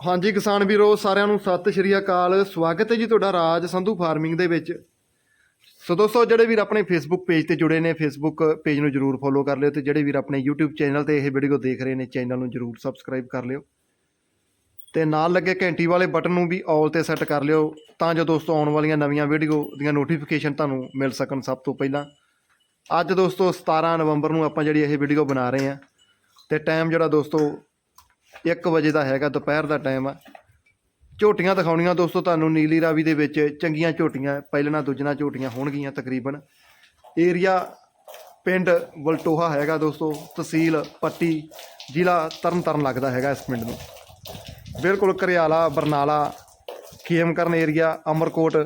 ਹਾਂਜੀ, ਕਿਸਾਨ ਵੀਰੋ, ਸਾਰਿਆਂ ਨੂੰ ਸਤਿ ਸ਼੍ਰੀ ਅਕਾਲ। ਸਵਾਗਤ ਹੈ ਜੀ ਤੁਹਾਡਾ ਰਾਜ ਸੰਧੂ ਫਾਰਮਿੰਗ ਦੇ ਵਿੱਚ। ਸੋ ਦੋਸਤੋ, ਜਿਹੜੇ ਵੀਰ ਆਪਣੇ ਫੇਸਬੁੱਕ ਪੇਜ ਤੇ ਜੁੜੇ ਨੇ ਫੇਸਬੁੱਕ ਪੇਜ ਨੂੰ ਜਰੂਰ ਫੋਲੋ ਕਰ ਲਿਓ ਤੇ ਜਿਹੜੇ ਵੀਰ ਆਪਣੇ YouTube ਚੈਨਲ ਤੇ ਇਹ ਵੀਡੀਓ ਦੇਖ ਰਹੇ ਨੇ ਚੈਨਲ ਨੂੰ ਜਰੂਰ ਸਬਸਕ੍ਰਾਈਬ ਕਰ ਲਿਓ। ਤੇ ਨਾਲ ਲੱਗੇ ਘੰਟੀ ਵਾਲੇ ਬਟਨ ਨੂੰ ਵੀ ਆਲ ਤੇ ਸੈੱਟ ਕਰ ਲਿਓ ਤਾਂ ਜੋ ਦੋਸਤੋ ਆਉਣ ਵਾਲੀਆਂ ਨਵੀਆਂ ਵੀਡੀਓ ਦੀਆਂ ਨੋਟੀਫਿਕੇਸ਼ਨ ਤੁਹਾਨੂੰ ਮਿਲ ਸਕਣ ਸਭ ਤੋਂ ਪਹਿਲਾਂ। ਅੱਜ ਦੋਸਤੋ 17 ਨਵੰਬਰ ਨੂੰ ਆਪਾਂ ਜਿਹੜੀ ਇਹ ਵੀਡੀਓ ਬਣਾ ਰਹੇ ਹਾਂ ਤੇ ਟਾਈਮ ਜਿਹੜਾ ਦੋਸਤੋ 1 ਵਜੇ ਦਾ ਹੈਗਾ ਦੁਪਹਿਰ ਦਾ ਟਾਈਮ ਆ। ਝੋਟੀਆਂ ਦਿਖਾਉਣੀਆਂ ਦੋਸਤੋ ਤੁਹਾਨੂੰ, ਨੀਲੀ ਰਾਵੀ ਦੇ ਵਿੱਚ ਚੰਗੀਆਂ ਝੋਟੀਆਂ ਪਹਿਲਣਾ ਦੂਜਣਾ ਝੋਟੀਆਂ ਹੋਣਗੀਆਂ ਤਕਰੀਬਨ। ਏਰੀਆ ਪਿੰਡ ਵਲਟੋਹਾ ਹੈਗਾ ਦੋਸਤੋ, ਤਹਿਸੀਲ ਪੱਟੀ, ਜ਼ਿਲ੍ਹਾ ਤਰਨਤਾਰਨ ਲੱਗਦਾ ਹੈਗਾ ਇਸ ਪਿੰਡ ਨੂੰ। ਬਿਲਕੁਲ ਕਰਿਆਲਾ, ਬਰਨਾਲਾ, ਖੇਮਕਰਨ ਏਰੀਆ, ਅਮਰਕੋਟ,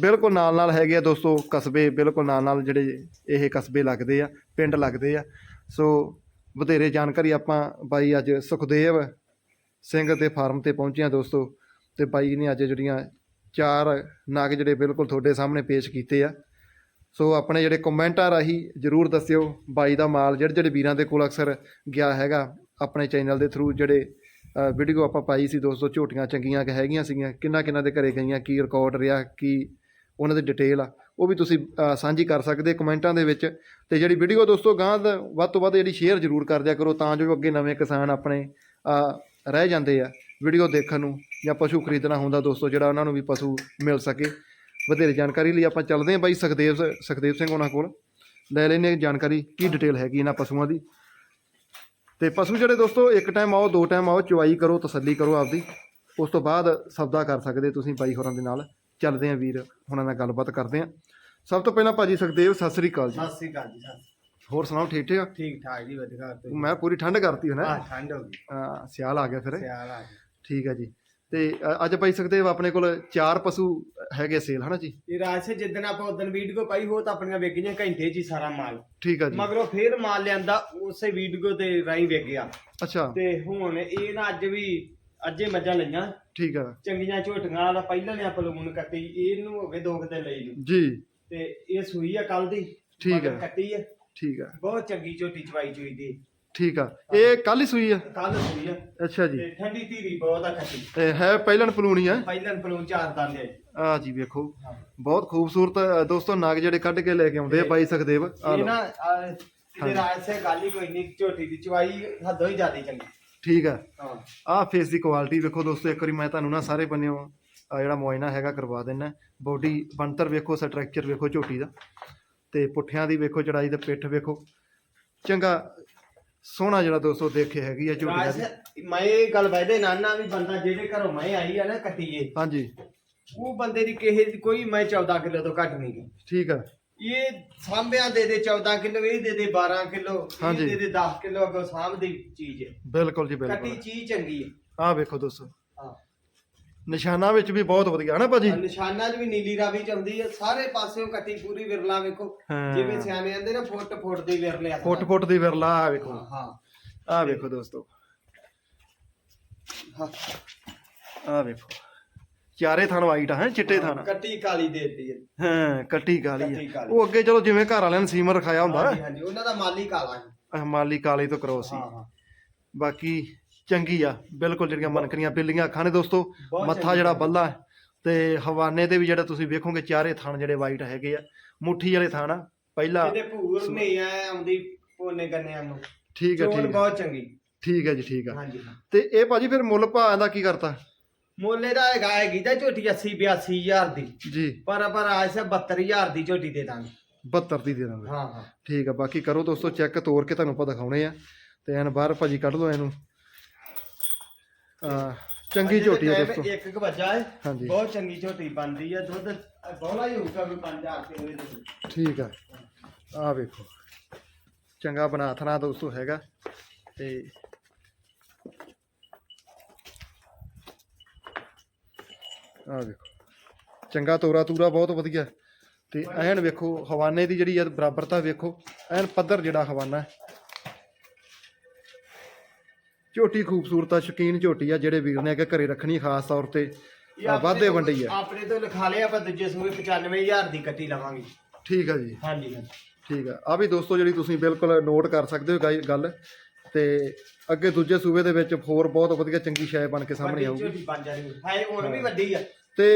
ਬਿਲਕੁਲ ਨਾਲ ਨਾਲ ਹੈਗੇ ਆ ਦੋਸਤੋ ਕਸਬੇ, ਬਿਲਕੁਲ ਨਾਲ ਨਾਲ ਜਿਹੜੇ ਇਹ ਕਸਬੇ ਲੱਗਦੇ ਆ, ਪਿੰਡ ਲੱਗਦੇ ਆ। ਸੋ ਵਧੇਰੇ ਜਾਣਕਾਰੀ ਆਪਾਂ ਬਾਈ ਅੱਜ ਸੁਖਦੇਵ ਸਿੰਘ ਦੇ ਫਾਰਮ ਤੇ ਪਹੁੰਚੇ ਆ ਦੋਸਤੋ, ਤੇ ਬਾਈ ਨੇ ਅੱਜ ਜਿਹੜੀਆਂ ਚਾਰ ਨਗ ਜਿਹੜੇ ਬਿਲਕੁਲ ਤੁਹਾਡੇ ਸਾਹਮਣੇ ਪੇਸ਼ ਕੀਤੇ ਆ। ਸੋ ਆਪਣੇ ਜਿਹੜੇ ਕਮੈਂਟਾਂ ਰਾਹੀਂ ਜਰੂਰ ਦੱਸਿਓ, ਬਾਈ ਦਾ ਮਾਲ ਜਿਹੜੇ ਜਿਹੜੇ ਵੀਰਾਂ ਦੇ ਕੋਲ ਅਕਸਰ ਗਿਆ ਹੈਗਾ, ਆਪਣੇ ਚੈਨਲ ਦੇ ਥਰੂ ਜਿਹੜੇ ਵੀਡੀਓ ਆਪਾਂ ਪਾਈ ਸੀ ਦੋਸਤੋ, ਝੋਟੀਆਂ ਚੰਗੀਆਂ ਕਿ ਹੈਗੀਆਂ ਸੀਗੀਆਂ, ਕਿੰਨਾ ਕਿੰਨਾ ਦੇ ਘਰੇ ਗਈਆਂ, ਕੀ ਰਿਕਾਰਡ ਰਿਹਾ, ਕੀ ਉਹਨਾਂ ਦੀ ਡਿਟੇਲ ਆ, ਉਹ ਵੀ ਤੁਸੀਂ ਸਾਂਝੀ ਕਰ ਸਕਦੇ ਕਮੈਂਟਾਂ ਦੇ ਵਿੱਚ। ਤੇ ਜਿਹੜੀ ਵੀਡੀਓ ਦੋਸਤੋ ਗਾਂ ਵੱਧ ਤੋਂ ਵੱਧ ਜਿਹੜੀ ਸ਼ੇਅਰ ਜ਼ਰੂਰ ਕਰ ਦਿਆ ਕਰੋ, ਤਾਂ ਜੋ ਅੱਗੇ ਨਵੇਂ ਕਿਸਾਨ ਆਪਣੇ ਰਹਿ ਜਾਂਦੇ ਆ ਵੀਡੀਓ ਦੇਖਣ ਨੂੰ ਜਾਂ ਪਸ਼ੂ ਖਰੀਦਣਾ ਹੁੰਦਾ ਦੋਸਤੋ, ਜਿਹੜਾ ਉਹਨਾਂ ਨੂੰ ਵੀ ਪਸ਼ੂ ਮਿਲ ਸਕੇ। ਵਧੇਰੇ ਜਾਣਕਾਰੀ ਲਈ ਆਪਾਂ ਚੱਲਦੇ ਹਾਂ ਬਾਈ ਸੁਖਦੇਵ ਸ- ਸੁਖਦੇਵ ਸਿੰਘ ਉਹਨਾਂ ਕੋਲ। ਲੈ ਲੈਨੇ ਜਾਣਕਾਰੀ, ਕੀ ਡਿਟੇਲ ਹੈਗੀ ਇਹਨਾਂ ਪਸ਼ੂਆਂ ਦੀ। ਤੇ ਪਸ਼ੂ ਜਿਹੜੇ ਦੋਸਤੋ, ਇੱਕ ਟਾਈਮ ਆਓ, ਦੋ ਟਾਈਮ ਆਓ, ਚੁਆਈ ਕਰੋ, ਤਸੱਲੀ ਕਰੋ ਆਪਦੀ। ਉਸ ਤੋਂ ਬਾਅਦ ਸੌਦਾ ਕਰ ਸਕਦੇ ਤੁਸੀਂ ਬਾਈ ਹੋਰਾਂ ਦੇ ਨਾਲ। ਚੱਲਦੇ ਆਂ ਵੀਰ, ਉਹਨਾਂ ਨਾਲ ਗੱਲਬਾਤ ਕਰਦੇ ਆਂ ਸਭ ਤੋਂ ਪਹਿਲਾਂ ਭਾਜੀ ਸੁਖਦੇਵ, ਸਤਿ ਸ੍ਰੀ ਅਕਾਲ ਜੀ। ਸਤਿ ਸ੍ਰੀ ਅਕਾਲ ਜੀ ਹੋਰ ਸੁਣਾਓ ਠੀਕ ਠਾਕ? ਠੀਕ ਠਾਕ ਜੀ ਵਧੀਆ ਤੇ ਮੈਂ ਪੂਰੀ ਠੰਡ ਕਰਤੀ ਹੈ ਆ ਨਾ ਠੰਡ ਹੋ ਗਈ। ਹਾਂ, ਸਿਆਲ ਆ ਗਿਆ ਫਿਰ। ਸਿਆਲ ਆ ਗਿਆ। ਠੀਕ ਹੈ ਜੀ। ਤੇ ਅੱਜ ਭਾਈ ਸੁਖਦੇਵ ਆਪਣੇ ਕੋਲ ਚਾਰ ਪਸ਼ੂ ਹੈਗੇ ਸੇਲ ਹਨਾ ਜੀ? ਇਹ ਰਾਜ ਸੇ ਜਿੱਦਣ ਆਪਾਂ ਉਦੋਂ ਵੀਡੀਓ ਪਾਈ ਹੋ ਤਾਂ ਆਪਣੀਆਂ ਵਿਕ ਗਈਆਂ ਘੰਟੇ 'ਚ ਹੀ ਸਾਰਾ ਮਾਲ। ਠੀਕ ਹੈ ਜੀ। ਮਗਰੋਂ ਫੇਰ ਮਾਲ ਲਿਆਂਦਾ ਉਸੇ ਵੀਡੀਓ ਤੇ ਰਾਈ ਵਿਕ ਗਿਆ ਅੱਛਾ। ਤੇ ਹੁਣ ਇਹ ਨਾ ਅੱਜ ਵੀ ਅੱਜੇ ਮੱਝਾਂ ਲਈਆਂ। ਠੀਕ ਹੈ ਚੰਗੀਆਂ ਝੋਟੀਆਂ ਵਾਲਾ ਪਹਿਲਾਂ ਨੇ ਆਪਾਂ ਲੋਗੋਂ ਕੱਟੀ ਇਹਨੂੰ ਹੋ ਗਏ ਦੋ ਕਿਤੇ ਲਈ। ਨੂੰ ਜੀ। ਤੇ ਇਹ ਸੂਈ ਆ ਕੱਲ ਦੀ। ਠੀਕ ਹੈ। ਕੱਟੀ ਆ। ਠੀਕ ਹੈ ਬਹੁਤ ਚੰਗੀ ਝੋਟੀ ਚਵਾਈ ਚੋਈ ਦੀ। ਠੀਕ ਆ। ਇਹ ਕੱਲ ਹੀ ਸੂਈ ਆ? ਕੱਲ ਸੂਈ ਆ। ਅੱਛਾ ਜੀ। ਤੇ ਠੰਡੀ ਧੀਰੀ ਬਹੁਤ ਆ ਕੱਟੀ ਇਹ ਹੈ ਪਹਿਲਣ ਪਲੂਣੀ ਆ? ਪਹਿਲਾਂ ਪਲੂਨ ਚਾਰ ਦੰਦ ਆ। ਜੀ। ਆ ਵੇਖੋ। ਹਾਂ। ਬਹੁਤ ਖੂਬਸੂਰਤ ਅ, ਦੋਸਤੋ ਨਗ ਜਿਹੜੇ ਕੱਢ ਕੇ ਲੈ ਕੇ ਆਉਂਦੇ ਆ ਬਾਈ ਸੁਖਦੇਵ। ਆ ਇਹ ਲਓ ਨਾ ਇਹਦੇ ਰਾਜ ਸੇ ਗੱਲ ਹੀ ਕੋਈ ਨਹੀਂ ਝੋਟੀ ਦੀ ਚਵਾਈ ਹੱਦੋਂ ਹੀ ਜ਼ਿਆਦਾ ਚੰਗੀ। ਠੀਕ ਆ। ਹਾਂ। ਆ ਫੇਸ ਦੀ ਕੁਆਲਿਟੀ ਵੇਖੋ ਦੋਸਤੋ ਇੱਕ ਵਾਰੀ ਮੈਂ ਤੁਹਾਨੂੰ ਨਾ ਸਾਰੇ ਬੰਨਿਓ ਆ ਜਿਹੜਾ ਮੁਆਇਨਾ ਹੈਗਾ ਕਰਵਾ ਦਿੰਨਾ। ਬੋਡੀ ਬਣਤਰ ਵੇਖੋ ਸਟਰਕਚਰ ਵੇਖੋ ਝੋਟੀ ਦਾ। ਤੇ ਪੁੱਠਿਆਂ ਦੀ ਵੇਖੋ ਚੜਾਈ ਤੇ ਪਿੱਠ ਵੇਖੋ। ਚੰਗਾ ਸੋਹਣਾ ਜਿਹੜਾ ਦੋਸਤੋ ਦੇਖੇ ਹੈਗੀ ਆ ਝੋਟੀ ਰਾਜ ਦਾ। ਸੇ- ਮੈਂ ਇਹ ਗੱਲ ਵੈਦੇ ਨਾਨਾ ਵੀ ਬੰਦਾ ਜਿਹੜੇ ਘਰੋਂ ਮੈਂ ਆਈ ਆ ਨਾ ਕੱਟੀਏ ਹਾਂਜੀ। ਉਹ ਬੰਦੇ ਦੀ ਕਿਸੇ ਦੀ ਕੋਈ ਮੈਂ 14 ਕਿਲੋ ਤੋਂ ਘੱਟ ਨਹੀਂ ਗਈ ਠੀਕ ਆ। ਇਹ ਸਾਂਭਿਆਂ ਦੇ ਦੇ 14 ਕਿਲੋ ਇਹ ਦੇ ਦੇ 12 ਕਿਲੋ ਇਹ ਹਾਂਜੀ। ਦੇ ਦੇ 10 ਕਿਲੋ ਅਗੋ ਸਾਂਭਦੀ ਚੀਜ਼ ਹੈ। ਬਿਲਕੁਲ ਜੀ ਕੱਟੀ ਬਿਲਕੁਲ। ਚੀਜ਼ ਚੰਗੀ ਹੈ। ਆ ਵੇਖੋ ਦੋਸਤੋ। ਨਿਸ਼ਾਨਾ ਵਿੱਚ ਵੀ ਬਹੁਤ ਵਧੀਆ ਹੈ ਨਾ ਭਾਜੀ ਨਿਸ਼ਾਨਾ 'ਚ ਵੀ ਨੀਲੀ ਰਾਵੀ ਚ ਆਉਂਦੀ ਹੈ ਸਾਰੇ ਪਾਸਿਓਂ ਕੱਟੀ ਪੂਰੀ ਵਿਰਲਾ ਵੇਖੋ। ਹਾਂ। ਜਿਵੇਂ ਸਿਆਣੇ ਆਂਦੇ ਨਾ ਫੁੱਟ ਫੁੱਟ ਦੀ ਵਿਰਲੇ ਆ ਫੁੱਟ ਫੁੱਟ ਦੀ ਵਿਰਲਾ ਆ ਵੇਖੋ। ਹਾਂ ਆ ਵੇਖੋ ਦੋਸਤੋ। ਹਾਂ। ਆ ਵੇਖੋ। ਚਾਰੇ ਥਣ ਵਾਈਟ ਆ ਹੈ ਚਿੱਟੇ ਥਣ ਕੱਟੀ ਕਾਲੀ ਦੇਤੀ ਹੈ ਹਾਂ ਕੱਟੀ ਕਾਲੀ ਆ। ਕਾਲੀ। ਉਹ ਅੱਗੇ ਚਲੋ ਜਿਵੇਂ ਘਰ ਵਾਲਿਆਂ ਨੇ ਸੀਮਰ ਰਖਾਇਆ ਹੁੰਦਾ ਹਾਂਜੀ ਹਾਂਜੀ ਉਹਨਾਂ ਦਾ ਮਾਲੀ ਕਾਲਾ ਹੈ ਮਾਲੀ ਕਾਲੇ ਤੋਂ ਕਰੋਸ ਸੀ। ਹਾਂ ਹਾਂ। ਬਾਕੀ ਚੰਗੀ ਆ ਬਿਲਕੁਲ ਜਿਹੜੀਆਂ ਮਨਕਰੀਆਂ ਬਿੱਲੀਆਂ ਅੱਖਾਂ ਨੇ ਦੋਸਤੋ ਮੱਥਾ ਜਿਹੜਾ। ਬੱਲਾ ਹੈ ਤੇ ਹਵਾਨੇ ਤੇ ਵੀ ਜਿਹੜਾ ਤੁਸੀਂ ਵੇਖੋਗੇ ਚਾਰੇ ਥਣ ਜਿਹੜੇ ਵਾਈਟ ਹੈਗੇ ਆ ਮੁੱਠੀ ਵਾਲੇ ਥਣ ਆ ਪਹਿਲਾ ਜਿਹਦੇ ਭੂਰ ਨਹੀਂ ਆ ਆਉਂਦੀ ਪੋਨੇ ਗੰਨਿਆਂ ਨੂੰ। ਠੀਕ ਹੈ ਚੋਣ ਠੀਕ ਹੈ ਬਹੁਤ ਚੰਗੀ। ਠੀਕ ਹੈ ਜੀ ਠੀਕ ਆ। ਹਾਂਜੀ ਤੇ ਇਹ ਭਾਜੀ ਫਿਰ ਮੁੱਲ ਭਾਅ ਦਾ ਕੀ ਕਰਤਾ? ਮੋਲੇ ਦਾ ਹੈਗਾ ਹੈਗੀ ਤਾਂ ਝੋਟੀ 80 82000 ਦੀ। ਜੀ। ਪਰ ਪਰ ਆਜ ਸੇ 72000 ਦੀ ਝੋਟੀ ਦੇ ਦਾਂਗੇ। 72 ਦੀ ਦੇ ਦਾਂਗੇ। ਹਾਂ ਹਾਂ। ਠੀਕ ਆ ਬਾਕੀ ਕਰੋ ਦੋਸਤੋ ਚੈੱਕ ਤੋੜ ਕੇ ਤੁਹਾਨੂੰ ਆਪਾਂ ਦਿਖਾਉਣੇ ਆ। ਤੇ ਐਨ ਬਾਹਰ ਭਾਜੀ ਕੱਢ ਲਓ ਇਹਨੂੰ। ਚੰਗੀ ਝੋਟੀ ਤਾਂ ਦੋਸਤੋ। ਇੱਕ ਕੁ ਵੱਜਾ ਹੈ ਹਾਂਜੀ। ਬਹੁਤ ਚੰਗੀ ਝੋਟੀ ਬਣਦੀ ਹੈ ਦੁੱਧ ਬੋਲਾ ਹੀ ਹੋਊਗਾ ਵੀ 5000 ਕਿਲੋ ਦੇ ਠੀਕ ਆ। ਆ ਵੇਖੋ। ਚੰਗਾ ਬਣਾ ਥਣਾ ਦੋਸਤੋ ਹੈਗਾ। ਤੇ ਆ ਵੇਖੋ। ਚੰਗਾ ਤੋਰਾ ਤੂਰਾ ਬਹੁਤ ਵਧੀਆ। ਤੇ ਐਨ ਵੇਖੋ ਹਵਾਨੇ ਦੀ ਜਿਹੜੀ ਆ ਬਰਾਬਰਤਾ ਵੇਖੋ। ਐਨ ਪੱਧਰ ਜਿਹੜਾ ਹਵਾਨਾ। ਹੈ। ਝੋਟੀ ਖੂਬਸੂਰਤ ਸ਼ੌਕੀਨ ਝੋਟੀ ਆ ਜਿਹੜੇ ਵੀਰ ਨੇ ਕਿ ਘਰੇ ਰੱਖਣੀ ਖਾਸ ਤੌਰ ਤੇ। ਵਾਧੇ ਵੰਡੀ ਆ। ਆਪਣੇ ਤੋਂ ਲਿਖਾ ਲਿਆ ਆਪਾਂ ਦੂਜੇ ਸੂਏ 95000 ਦੀ ਕੱਟੀ ਲਵਾਂਗੇ। ਠੀਕ ਆ ਜੀ। ਹਾਂਜੀ ਹਾਂਜੀ। ਠੀਕ ਆ। ਆ ਵੀ ਦੋਸਤੋ ਜਿਹੜੀ ਤੁਸੀਂ ਬਿਲਕੁਲ ਨੋਟ ਕਰ ਸਕਦੇ ਹੋ ਗਾਈ- ਗੱਲ ਤੇ ਅੱਗੇ ਦੂਜੇ ਸੂਬੇ ਦੇ ਵਿੱਚ ਹੋਰ ਬਹੁਤ ਵਧੀਆ ਚੰਗੀ ਸ਼ੈ ਬਣ ਕੇ ਸਾਹਮਣੇ ਆਊਗੀ। ਝੋਟੀ ਬਣ ਜਾਣੀ। ਹੈ ਹੁਣ ਵੀ ਵੱਡੀ ਆ। ਤੇ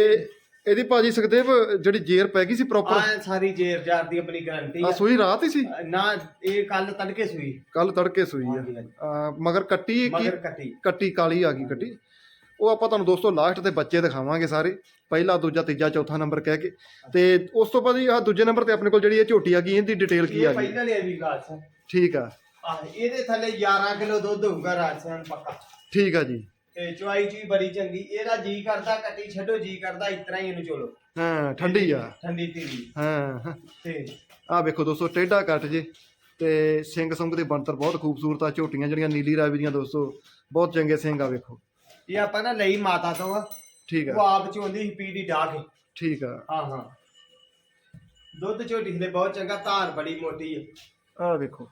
ਇਹਦੀ ਭਾਜੀ ਸੁਖਦੇਵ ਜਿਹੜੀ ਜੇਰ ਪੈ ਗਈ ਸੀ ਪ੍ਰੋਪਰ ਆ ਸਾਰੀ ਜੇਰ ਜਾਰ ਦੀ ਆਪਣੀ ਗਾਰੰਟੀ ਆ। ਸੂਈ ਰਾਤ ਹੀ ਸੀ? ਨਾ ਇਹ ਕੱਲ ਤੜਕੇ ਸੂਈ। ਕੱਲ ਤੜਕੇ ਸੂਈ ਆ। ਮਗਰ ਕੱਟੀ ਕੀ? ਮਗਰ ਕੱਟੀ। ਕੱਟੀ ਕਾਲੀ ਆ ਗਈ ਕੱਟੀ। ਉਹ ਆਪਾਂ ਤੁਹਾਨੂੰ ਦੋਸਤੋ ਲਾਸਟ ਤੇ ਬੱਚੇ ਦਿਖਾਵਾਂਗੇ ਸਾਰੇ। ਪਹਿਲਾ ਦੂਜਾ ਤੀਜਾ ਚੌਥਾ ਨੰਬਰ ਕਹਿ ਕੇ। ਤੇ ਉਸ ਤੋਂ ਬਾਅਦ ਆ ਦੂਜੇ ਨੰਬਰ ਤੇ ਆਪਣੇ ਕੋਲ ਜਿਹੜੀ ਇਹ ਝੋਟੀ ਆ ਗਈ ਇਹਦੀ ਡਿਟੇਲ ਕੀ ਆ ਗਈ? ਪਹਿਲਾਂ ਲਈ ਵੀ ਗਾਸ ਠੀਕ ਆ। ਇਹਦੇ ਥੱਲੇ 11 ਕਿਲੋ ਦੁੱਧ ਹੋਊਗਾ ਰਾਜਸਥਾਨ ਪੱਕਾ। ਠੀਕ ਆ ਜੀ। ਤੇ ਚੁਆਈ ਚੁਈ ਬੜੀ ਚੰਗੀ। ਇਹਦਾ ਜੀ ਕਰਦਾ ਕੱਟੀ ਛੱਡੋ ਜੀ ਕਰਦਾ ਇਸ ਤਰ੍ਹਾਂ ਹੀ ਇਹਨੂੰ ਚੋਲੋ। ਹਾਂ ਠੰਡੀ ਆ। ਠੰਡੀ ਧੀਰੀ ਹਾਂ। ਤੇ ਆ ਵੇਖੋ ਦੋਸਤੋ ਟੇਢਾ ਕੱਟ ਜੇ। ਤੇ ਸਿੰਘ ਸੰਗ ਦੀ ਬਣਤਰ ਬਹੁਤ ਖੂਬਸੂਰਤ ਆ ਝੋਟੀਆਂ ਜਿਹੜੀਆਂ ਨੀਲੀ ਰਾਵੀ ਦੀਆਂ ਦੋਸਤੋ ਬਹੁਤ ਚੰਗੇ ਸਿੰਘ ਆ ਵੇਖੋ। ਇਹ ਆਪਾਂ ਨਾ ਲਈ ਮਾਤਾ ਤੋਂ ਆ। ਠੀਕ ਉਹ ਆ ਆਪ ਚੋਂਦੀ ਸੀ ਪੀੜੀ ਡਾ ਕੇ। ਠੀਕ ਆ। ਹਾਂ ਹਾਂ। ਦੁੱਧ ਝੋਟੀ ਦੇ ਬਹੁਤ ਚੰਗਾ ਧਾਰ ਬੜੀ ਮੋਟੀ ਹੈ ਆ ਵੇਖੋ।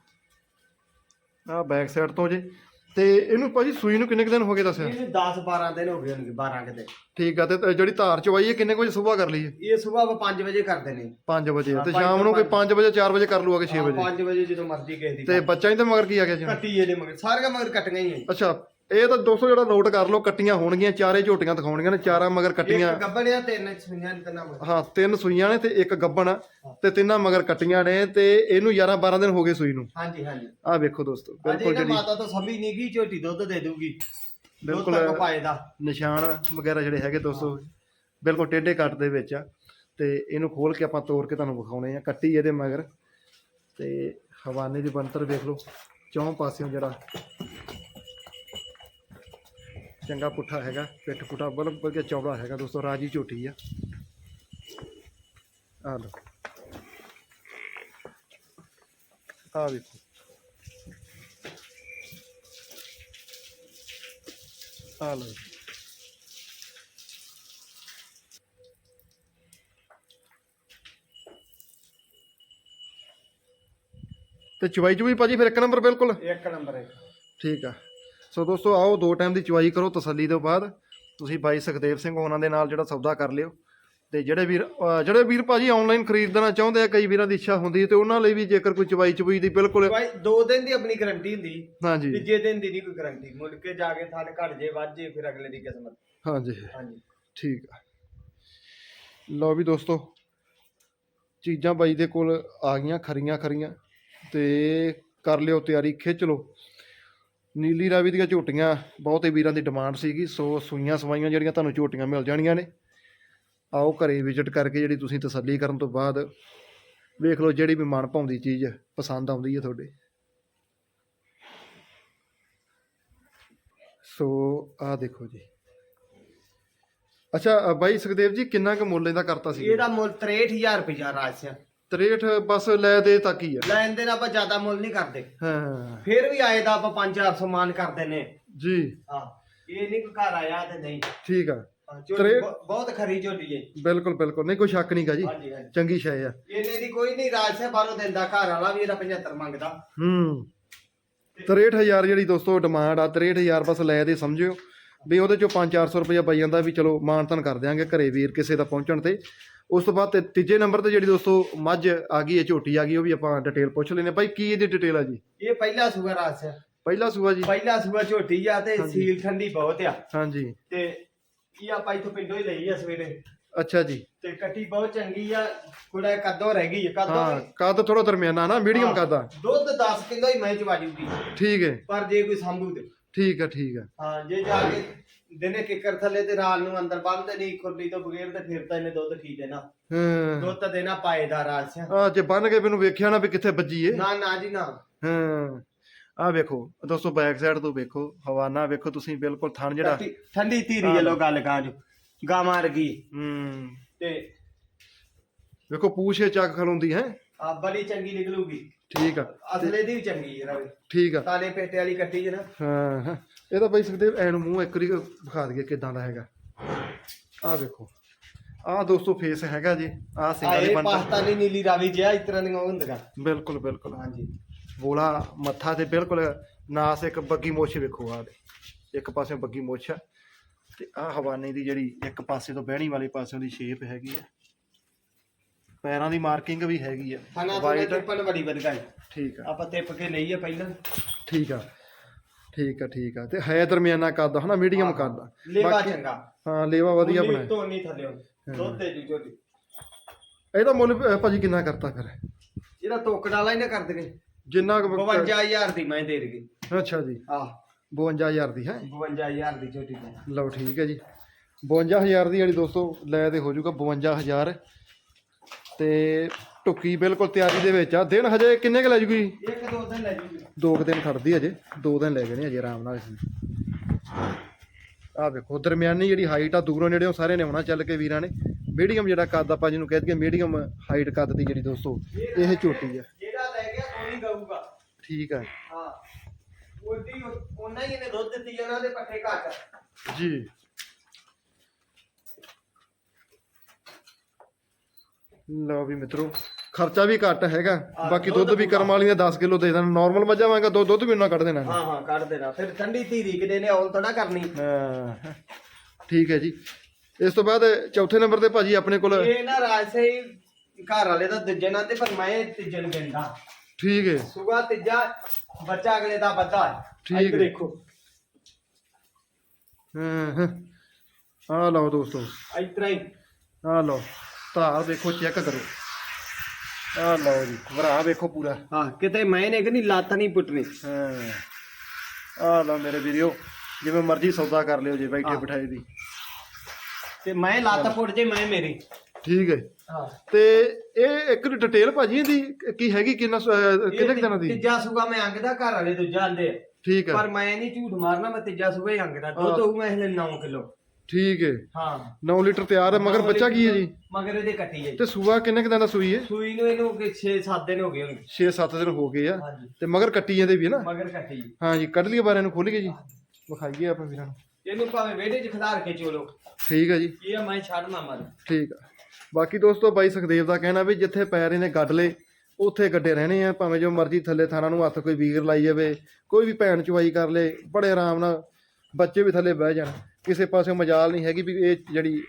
ਆ ਬੈਕ ਸਾਈਡ ਤੋਂ ਜੇ। ਤੇ ਇਹਨੂੰ ਭਾਜੀ ਸੂਈ ਨੂੰ ਕਿੰਨੇ ਕੁ ਦਿਨ ਹੋ ਗਏ ਦੱਸਿਆ? ਇਹਨੂੰ 10 12 ਦਿਨ ਹੋ ਗਏ ਹੋਣਗੇ 12 ਕਿਤੇ। ਠੀਕ ਆ ਤੇ ਜਿਹੜੀ ਧਾਰ ਚਵਾਈ ਹੈ ਕਿੰਨੇ ਕੁ ਵਜੇ ਸਵੇਰ ਕਰ ਲਈਏ ਇਹ ਸਵੇਰ 5 ਵਜੇ ਕਰਦੇ ਨੇ 5 ਵਜੇ ਤੇ ਸ਼ਾਮ ਨੂੰ ਕੋਈ 5 ਵਜੇ 4 ਵਜੇ ਕਰ ਲੂਗਾ ਕਿ 6 ਵਜੇ? 5 ਵਜੇ ਜਦੋਂ ਮਰਜ਼ੀ ਕਿਸੇ ਦੀ ਤੇ ਬੱਚਾ ਹੀ ਤੇ ਮਗਰ ਕੀ ਆ ਗਿਆ ਜੀ? ਕੱਟੀ ਇਹਦੇ ਮਗਰ ਸਾਰੀਆਂ ਮਗਰ ਕੱਟੀਆਂ ਹੀ ਹੈ ਅੱਛਾ ਇਹ ਤਾਂ ਦੋਸਤੋ ਜਿਹੜਾ ਨੋਟ ਕਰ ਲਓ ਕੱਟੀਆਂ ਹੋਣਗੀਆਂ ਚਾਰੇ ਝੋਟੀਆਂ ਦਿਖਾਉਣੀਆਂ ਨੇ ਚਾਰਾਂ ਮਗਰ ਕੱਟੀਆਂ। ਇੱਕ ਗੱਬੜਿਆ ਤੇ ਤਿੰਨ ਸੁਈਆਂ ਨੇ ਤਿੰਨਾਂ ਮਗਰ। ਹਾਂ ਤਿੰਨ ਸੂਈਆਂ ਨੇ ਤੇ ਇੱਕ ਗੱਬਣ ਆ ਤੇ ਤਿੰਨਾਂ ਮਗਰ ਕੱਟੀਆਂ ਨੇ ਤੇ ਇਹਨੂੰ 11 12 ਦਿਨ ਹੋ ਗਏ ਸੂਈ ਨੂੰ। ਹਾਂਜੀ ਹਾਂਜੀ। ਆਹ ਵੇਖੋ ਦੋਸਤੋ ਅਜੇ ਬਿਲਕੁਲ ਜਿਹੜੀ ਮਾਤਾ ਤੋਂ ਸੰਭੀ ਨਹੀਂ ਗਈ ਝੋਟੀ ਦੁੱਧ ਦੇ ਦੂਗੀ ਬਿਲਕੁਲ। ਬਿਲਕੁਲ ਪਾਏ ਦਾ। ਨਿਸ਼ਾਨ ਵਗੈਰਾ ਜਿਹੜੇ ਹੈਗੇ ਦੋਸਤੋ ਬਿਲਕੁਲ ਟੇਢੇ ਕੱਟ ਦੇ ਵਿੱਚ ਆ ਤੇ ਇਹਨੂੰ ਖੋਲ ਕੇ ਆਪਾਂ ਤੋੜ ਕੇ ਤੁਹਾਨੂੰ ਵਿਖਾਉਣੇ ਆ ਕੱਟੀ ਇਹਦੇ ਮਗਰ ਤੇ ਹਵਾਨੇ ਦੀ ਬੰਤਰ ਵੇਖ ਲਓ ਚੌਂ ਪਾਸਿਓਂ ਜਿਹੜਾ ਚੰਗਾ ਪੁੱਠਾ ਹੈਗਾ ਪਿੱਠ ਪੁੱਠਾ ਬਲਕ ਕੇ ਚੌੜਾ ਹੈਗਾ ਦੋਸਤੋ ਰਾਜੀ ਝੋਟੀ ਆ। ਆ ਲਓ। ਆ ਵੇਖੋ। ਆ ਲਓ। ਤੇ ਚਵਾਈ ਚੁਈ ਭਾਜੀ ਫਿਰ ਇੱਕ ਨੰਬਰ ਬਿਲਕੁਲ? ਇੱਕ ਨੰਬਰ ਹੈ। ਠੀਕ ਆ। ਸੋ ਦੋਸਤੋ ਆਓ ਦੋ ਟਾਈਮ ਦੀ ਚਵਾਈ ਕਰੋ ਤਸੱਲੀ ਤੋਂ ਬਾਅਦ। ਤੁਸੀਂ ਬਾਈ ਸੁਖਦੇਵ ਸਿੰਘ ਉਹਨਾਂ ਦੇ ਨਾਲ ਜਿਹੜਾ ਸੌਦਾ ਕਰ ਲਿਓ। ਤੇ ਜਿਹੜੇ ਵੀਰ ਜਿਹੜੇ ਵੀਰ ਭਾਜੀ ਆਨਲਾਈਨ ਖਰੀਦਣਾ ਚਾਹੁੰਦੇ ਆ ਕਈ ਵੀਰਾਂ ਦੀ ਇੱਛਾ ਹੁੰਦੀ ਹੈ ਤੇ ਉਹਨਾਂ ਲਈ ਵੀ ਜੇਕਰ ਕੋਈ ਚਵਾਈ ਚੁਈ ਦੀ ਬਿਲਕੁਲ ਭਾਈ ਦੋ ਦਿਨ ਦੀ ਆਪਣੀ ਗਾਰੰਟੀ ਹੁੰਦੀ। ਹਾਂਜੀ। ਤੀਜੇ ਦਿਨ ਦੀ ਨਹੀਂ ਕੋਈ ਗਾਰੰਟੀ ਮੁੜ ਕੇ ਜਾ ਕੇ ਥਾਲ ਘਟ ਜੇ ਵੱਧ ਜੇ ਫਿਰ ਅਗਲੇ ਦੀ ਕਿਸਮਤ। ਹਾਂਜੀ। ਹਾਂਜੀ। ਠੀਕ ਆ। ਲਓ ਵੀ ਦੋਸਤੋ ਚੀਜ਼ਾਂ ਬਾਈ ਦੇ ਕੋਲ ਆ ਗਈਆਂ ਖਰੀਆਂ ਖਰੀਆਂ ਤੇ ਕਰ ਲਿਓ ਤਿਆਰੀ ਖਿੱਚ ਲਓ। ਨੀਲੀ ਰਾਵੀ ਦੀਆਂ ਝੋਟੀਆਂ, ਬਹੁਤੇ ਵੀਰਾਂ ਦੀ ਡਿਮਾਂਡ ਸੀਗੀ, ਸੋ ਸੂਈਆਂ ਸਵਾਈਆਂ ਜਿਹੜੀਆਂ ਤੁਹਾਨੂੰ ਝੋਟੀਆਂ ਮਿਲ ਜਾਣੀਆਂ ਨੇ। ਆਓ ਘਰੇ ਵਿਜ਼ਿਟ ਕਰਕੇ ਜਿਹੜੀ ਤੁਸੀਂ ਤਸੱਲੀ ਕਰਨ ਤੋਂ ਬਾਅਦ ਵੇਖ ਲਓ ਜਿਹੜੀ ਵੀ ਮਨ ਭਾਉਂਦੀ ਚੀਜ਼ ਪਸੰਦ ਆਉਂਦੀ ਹੈ ਤੁਹਾਡੇ। ਸੋ ਆਹ ਦੇਖੋ ਜੀ। ਅੱਛਾ ਬਾਈ ਸੁਖਦੇਵ ਜੀ, ਕਿੰਨਾ ਕੁ ਮੁੱਲ ਇਹਦਾ ਕਰਤਾ ਸੀ? ਇਹਦਾ ਮੁੱਲ 63000 ਰੁਪਇਆ ਰਾਜਸਿਆ 63 ਬਸ ਲੈ ਦੇ ਤੱਕ ਹੀ ਆ। ਲੈਣ ਦੇ ਨਾਲ ਆਪਾਂ ਜ਼ਿਆਦਾ ਮੁੱਲ ਨਹੀਂ ਕਰਦੇ। ਹਾਂ। ਫਿਰ ਵੀ ਆਏ ਤਾਂ ਆਪਾਂ 5-400 ਮਾਨ ਕਰਦੇ ਨੇ। ਜੀ। ਹਾਂ ਇਹ ਨਹੀਂ ਘਰ ਆਇਆ ਤੇ ਨਹੀਂ। ਠੀਕ ਆ। ਝੋਟੀ ਤਰੇ- ਬਹੁ- ਬਹੁਤ ਖਰੀ ਝੋਟੀ ਹੈ ਬਿਲਕੁਲ ਬਿਲਕੁਲ। ਨਹੀਂ ਕੋਈ ਸ਼ੱਕ ਨਹੀਂਗਾ ਜੀ। ਹਾਂਜੀ ਹਾਂਜੀ। ਚੰਗੀ ਸ਼ੈ ਆ। ਇਹਨੇ ਦੀ ਕੋਈ ਨਹੀਂ ਰਾਜਸਿਆ ਬਾਹਰੋਂ ਦਿੰਦਾ ਘਰ ਵਾਲਾ ਵੀ ਇਹਦਾ 75 ਮੰਗਦਾ। ਹੂੰ। 63000 ਜਿਹੜੀ ਦੋਸਤੋ ਡਿਮਾਂਡ ਆ 63000 ਬਸ ਲੈ ਦੇ ਸਮਝਿਓ। ਵੀ ਉਹਦੇ ਚੋਂ 5-400 ਰੁਪਇਆ ਪਈ ਜਾਂਦਾ ਵੀ ਚਲੋ ਮਾਨਤਨ ਕਰ ਦਿਆਂਗੇ ਘਰੇ ਵੀਰ ਕਿਸੇ ਦਾ ਪਹੁੰਚਣ ਤੇ। ਉਸ ਤੋਂ ਬਾਅਦ ਤੇ ਤੀਜੇ ਨੰਬਰ ਤੇ ਜਿਹੜੀ ਦੋਸਤੋ ਮੱਝ ਆ ਗਈ ਹੈ ਝੋਟੀ ਆ ਗਈ ਉਹ ਵੀ ਆਪਾਂ ਡਿਟੇਲ ਪੁੱਛ ਲੈਨੇ ਭਾਈ ਕੀ ਇਹਦੀ ਡਿਟੇਲ ਆ ਜੀ? ਇਹ ਪਹਿਲਾ ਸੂਆ ਰਾਜਸਿਆ ਪਹਿਲਾ ਸੂਆ ਜੀ। ਪਹਿਲਾ ਸੂਆ ਝੋਟੀ ਆ ਤੇ। ਸੀਲ ਠੰਡੀ ਬਹੁਤ ਆ। ਹਾਂਜੀ। ਤੇ ਇਹ ਆਪਾਂ ਇੱਥੋਂ ਪਿੰਡੋਂ ਹੀ ਲਈ ਆ ਸਵੇਰੇ। ਅੱਛਾ ਜੀ। ਤੇ ਕੱਟੀ ਬਹੁਤ ਚੰਗੀ ਆ ਕੁੜਾ ਕੱਦੋਂ ਰਹਿ ਗਈ ਆ ਕੱਦੋਂ ਹਾਂ ਕੱਦ ਥੋੜਾ ਦਰਮਿਆਨਾ ਨਾ ਮੀਡੀਅਮ ਕੱਦ ਆ। ਦੁੱਧ 10 ਕਿਲੋ ਹੀ ਮੈਂ ਚ ਵਾਜੂਗੀ ਠੀਕ ਹੈ। ਪਰ ਜੇ ਕੋਈ ਸੰਭੂ ਤੇ। ਠੀਕ ਹੈ ਠੀਕ ਹੈ ਹਾਂ ਜੇ ਜਾ ਕੇ ਦਿਨੇ ਕਿੱਕਰ ਥੱਲੇ ਤੇ ਰਾਲ ਨੂੰ ਅੰਦਰ ਬੰਨਦੇ ਨਹੀਂ ਖੁਰਲੀ ਤੋਂ ਬਗੈਰ ਤੇ ਫਿਰ ਤਾਂ ਇਹਨੇ ਦੁੱਧ ਕੀ ਦੇਣਾ। ਹਾਂ। ਦੁੱਧ ਤਾਂ ਦੇਣਾ ਪਾਏਦਾਰ ਆਸਿਆ ਆ ਜੇ ਬੰਨ ਕੇ ਮੈਨੂੰ ਵੇਖਿਆ ਨਾ ਵੀ ਕਿੱਥੇ ਵੱਜੀ ਏ। ਨਾ ਨਾ ਜੀ ਨਾ। ਹਾਂ। ਆ ਵੇਖੋ ਦੋਸਤੋ ਬੈਕ ਸਾਈਡ ਤੋਂ ਵੇਖੋ ਹਵਾਨਾ ਵੇਖੋ ਤੁਸੀਂ ਬਿਲਕੁਲ ਥਣ ਜਿਹੜਾ। ਠੰਡੀ ਧੀਰੀ ਹੈ। ਲੋ ਗੱਲ ਕਾਂਜ ਗਾਂ ਮਾਰ ਗਈ। ਹੂੰ। ਤੇ ਵੇਖੋ ਪੂਛੇ ਚੱਕ ਖਲੋਂਦੀ ਹੈ। ਆ ਬੜੀ ਚੰਗੀ ਨਿਕਲੂਗੀ। ਠੀਕ ਆ। ਅਸਲੇ ਦੀ ਵੀ ਚੰਗੀ ਹੈ ਰਵੇ। ਠੀਕ ਆ। ਕਾਲੇ ਪੇਟੇ ਵਾਲੀ ਕੱਟੀ ਜਨਾ ਹਾਂ ਹਾਂ। ਇਹ ਤਾਂ ਬਈ ਸਕਦੇ ਐਨ ਮੂੰਹ ਇੱਕ ਵਾਰੀ ਵਿਖਾ ਦਈਏ ਕਿਦਾਂ ਦਾ ਹੈਗਾ। ਆ ਵੇਖੋ। ਆ ਦੋਸਤੋ ਫੇਸ ਹੈਗਾ ਜੀ। ਆ ਸਿੰਗਲ ਦੀ ਆਏ ਬੰਦਾ। ਪਾਕਿਸਤਾਨੀ ਨੀਲੀ ਰਾਵੀ ਜਿਆ ਇਸ ਤਰ੍ਹਾਂ ਦੀਆਂ ਹੁੰਦੀਆਂ। ਬਿਲਕੁਲ ਬਿਲਕੁਲ। ਹਾਂਜੀ। ਬੋਲਾ ਮੱਥਾ ਤੇ ਬਿਲਕੁਲ ਨਾਸ ਇੱਕ ਬੱਗੀ ਮੋਛ ਵੇਖੋ ਆ ਦੇ। ਇੱਕ ਪਾਸੇ ਬੱਗੀ ਮੋਛ ਆ। ਤੇ ਆ ਹਵਾਨੇ ਦੀ ਜਿਹੜੀ ਇੱਕ ਪਾਸੇ ਤੋਂ ਬਹਿਣੀ ਵਾਲੇ ਪਾਸਿਓਂ ਦੀ ਸ਼ੇਪ ਹੈਗੀ ਆ। ਪੈਰਾਂ ਦੀ ਮਾਰਕਿੰਗ ਵੀ ਹੈਗੀ ਆ। ਖਾਣਾ ਤੋਂ ਵਾਈਟ ਟਿੱਪਣ ਬੜੀ ਵਧਗਾਈ ਠੀਕ ਆ। ਆਪਾਂ ਟਿੱਪ ਕੇ ਲਈ ਆ ਪਹਿਲਾਂ। ਠੀਕ ਆ। ਠੀਕ ਆ ਠੀਕ ਆ। ਤੇ ਹੈ ਦਰਮਿਆਨਾ ਕੱਦ ਹਨਾ ਮੀਡੀਅਮ ਕੱਦ। ਆ। ਲੇਵਾ ਬਾਕੀ- ਚੰਗਾ। ਹਾਂ ਲੇਵਾ ਵਧੀਆ ਉਨੀ ਬਣਾਇਆ। ਤੋਂ ਨਹੀਂ ਥੱਲੇ ਦੁੱਧ ਦੇ ਜੂ ਝੋਟੀ ਇਹਦਾ ਮੁੱਲ ਭਾਜੀ ਕਿੰਨਾ ਕਰਤਾ ਫਿਰ? ਜਿਹੜਾ ਤੋਕੜ ਵਾਲਾ ਹੀ ਨਾ ਕਰ ਦੇਗੇ ਜਿੰਨਾ ਕੁ- 52000 ਦੀ ਮੈਂ ਦੇ ਦੇਗੀ। ਅੱਛਾ ਜੀ। ਆਹ। 52000 ਦੀ ਹੈ? 52000 ਦੀ ਝੋਟੀ ਦੇ ਲਓ ਠੀਕ ਹੈ ਜੀ। 52000 ਦੀ ਜਿਹੜੀ ਦੋਸਤੋ ਲੈ ਤੇ ਹੋ ਜਾਊਗਾ 52000 ਤੇ ਟੁੱਕੀ ਬਿਲਕੁਲ ਤਿਆਰੀ ਦੇ ਵਿੱਚ ਆ। ਦਿਨ ਹਜੇ ਕਿੰਨੇ ਕ ਲੈ ਜੂਗੀ? ਇੱਕ ਦੋ ਦਿਨ ਲੈ ਜੂਗੀ। ਦੋ ਕੁ ਦਿਨ ਖੜਦੀ ਅਜੇ ਦੋ ਦਿਨ ਲੈ ਨੇ ਅਜੇ ਆਰਾਮ ਨਾਲ ਇਸਨੇ ਆ ਵੇਖੋ ਦਰਮਿਆਨੀ ਜਿਹੜੀ ਹਾਈਟ ਆ ਦੂਰੋਂ ਨੇੜਿਓਂ ਸਾਰੇ ਨੇ ਆਉਣਾ ਚੱਲ ਕੇ ਵੀਰਾਂ ਨੇ। ਮੀਡੀਅਮ ਜਿਹੜਾ ਕੱਦ ਆਪਾਂ ਜਿਹਨੂੰ ਕਹਿ ਦਈਏ ਮੀਡੀਅਮ ਹਾਈਟ ਕੱਦ ਦੀ ਜਿਹੜੀ ਦੋਸਤੋ ਇਹ ਝੋਟੀ ਆ। ਜਿਹੜਾ ਲੈ ਗਿਆ ਉਹ ਨਹੀਂ ਗਊਗਾ ਠੀਕ ਆ। ਹਾਂ। ਉਹਦੀ ਉਹਨਾਂ ਹੀ ਇਹਨੇ ਦੁੱਧ ਦਿੱਤੀ ਉਹਨਾਂ ਦੇ ਪੱਠੇ ਘੱਟ। ਜੀ। ਲਓ ਵੀ ਮਿੱਤਰੋ ਖਰਚਾ ਵੀ ਘੱਟ ਹੈਗਾ। ਬਾਕੀ ਦੁੱਧ ਵੀ ਕਰਮ ਵਾਲੀ ਨੇ 10 ਕਿਲੋ ਦੇ ਦੇਣਾ। ਨਾਰਮਲ ਮੱਝਾਂ ਵਾਂਗਾ ਦੋ ਦੁੱਧ ਵੀ ਉਹਨਾਂ ਕੱਢ ਦੇਣਾ। ਹਾਂ ਹਾਂ ਕੱਢ ਦੇਣਾ। ਫਿਰ ਠੰਡੀ ਧੀਰੀ ਕਿਤੇ ਨੇ ਔਲ ਤਾਂ ਨਾ ਕਰਨੀ। ਹਾਂ। ਠੀਕ ਹੈ ਜੀ। ਇਸ ਤੋਂ ਬਾਅਦ ਚੌਥੇ ਨੰਬਰ ਤੇ ਭਾਜੀ ਆਪਣੇ ਕੋਲ ਇਹ ਨਾ ਰਾਜਸੇ ਘਰ ਵਾਲੇ ਦਾ ਦੂਜੇ ਨਾਲ ਤੇ ਪਰ ਮੈਂ ਤੀਜੇ ਨੂੰ ਠੀਕ ਹੈ। ਸੁਗਾ ਤੀਜਾ ਬੱਚਾ ਅਗਲੇ ਦਾ ਬੱਚਾ ਠੀਕ ਹੈ। ਦੇਖੋ। ਹਾਂ ਹਾਂ। ਆ ਲਓ ਦੋਸਤੋ। ਇਤਰਾ ਹੀ। ਆ ਲਓ। ਧਾਰ ਦੇਖੋ ਚੈੱਕ ਕਰੋ। ਆ ਲਓ ਜੀ ਭਰਾ ਵੇਖੋ ਪੂਰਾ। ਹਾਂ ਕਿਤੇ ਮੈਂ ਨੇ ਕਿ ਨਹੀਂ ਲੱਤ ਨਹੀਂ ਪੁੱਟਣੀ। ਹਾਂ। ਆ ਲਓ ਮੇਰੇ ਵੀਡੀਓ ਜਿਵੇਂ ਮਰਜ਼ੀ ਸੌਦਾ ਕਰ ਲਿਓ ਜੇ ਬੈਠੇ। ਬਿਠਾਏ ਦੀ। ਤੇ ਮੈਂ ਲੱਤ ਪੁੱਟ ਜੇ ਮੈਂ ਮੇਰੀ। ਠੀਕ ਹੈ। ਹਾਂ। ਤੇ ਇਹ ਇੱਕ ਡਿਟੇਲ ਭਾਜੀ ਇਹਦੀ ਕੀ ਹੈਗੀ ਕਿੰਨਾ ਕਿੰਨੇ ਦਿਨਾਂ ਦੀ? ਤੀਜਾ ਸੁਗਾ ਮੈਂ ਅੰਗਦਾ ਘਰ ਵਾਲੇ ਦੂਜਾ ਆਂਦੇ ਆ। ਠੀਕ ਹੈ। ਪਰ ਮੈਂ ਨਹੀਂ ਝੂਠ ਮਾਰਨਾ ਮੈਂ ਤੀਜਾ ਸੁਗਾ ਹੀ ਅੰਗਦਾ ਦੁੱਧ ਹੋਊ ਮੈਂ ਹਲੇ 9 ਕਿਲੋ। ਠੀਕ ਹੈ। ਹਾਂ। 9 ਲੀਟਰ ਤਿਆਰ ਹੈ ਮਗਰ ਬੱਚਾ ਕੀ ਹੈ ਜੀ? ਮਗਰ ਇਹਦੇ ਕੱਟੀ ਹੈ ਤੇ ਸੂਆ ਕਿੰਨੇ ਕੁ ਦਿਨ ਦਾ ਸੂਈ ਹੈ? ਸੂਈ ਨੂੰ ਇਹਨੂੰ 6-7 ਦਿਨ ਹੋ ਗਏ ਹੋਣਗੇ 6-7 ਦਿਨ ਹੋ ਗਏ ਆ। ਹਾਂਜੀ। ਤੇ ਮਗਰ ਕੱਟੀ ਜਾਂਦੇ ਵੀ ਹੈ ਨਾ? ਮਗਰ ਕੱਟੀ ਹਾਂ ਜੀ ਕੱਢ ਲਈਏ ਬਾਰੇ ਨੂੰ ਖੋਲੀਏ ਜੀ। ਵਿਖਾਈਏ ਆਪਾਂ ਵੀਰਾਂ ਨੂੰ। ਇਹਨੂੰ ਭਾਵੇਂ ਵਿਹੜੇ 'ਚ ਖਿਲਾਰ ਕੇ ਚੋਲੋ। ਠੀਕ ਹੈ ਜੀ। ਇਹ ਆ ਮੈਂ ਛੱਡਣਾ ਮਰ ਠੀਕ ਆ। ਬਾਕੀ ਦੋਸਤੋ ਬਾਈ ਸੁਖਦੇਵ ਦਾ ਕਹਿਣਾ ਵੀ ਜਿੱਥੇ ਪੈਰ ਇਹਨੇ ਗੱਡ ਲੇ ਉੱਥੇ ਗੱਡੇ ਰਹਿਣੇ ਆ। ਭਾਵੇਂ ਜੋ ਮਰਜ਼ੀ ਥੱਲੇ ਥਾਣਾ ਨੂੰ ਹੱਥ ਕੋਈ ਵੀਰ ਲਾਈ ਜਾਵੇ ਕੋਈ ਵੀ ਭੈਣ ਚਵਾਈ ਕਰ ਲੇ ਬੜੇ ਆਰਾਮ ਨਾਲ ਬੱਚੇ ਵੀ ਥੱਲੇ ਬਹਿ ਜਾਣ। ਕਿਸੇ ਪਾਸੇ ਮਜਾਲ ਨਹੀਂ ਹੈਗੀ ਵੀ ਇਹ ਜਿਹੜੀ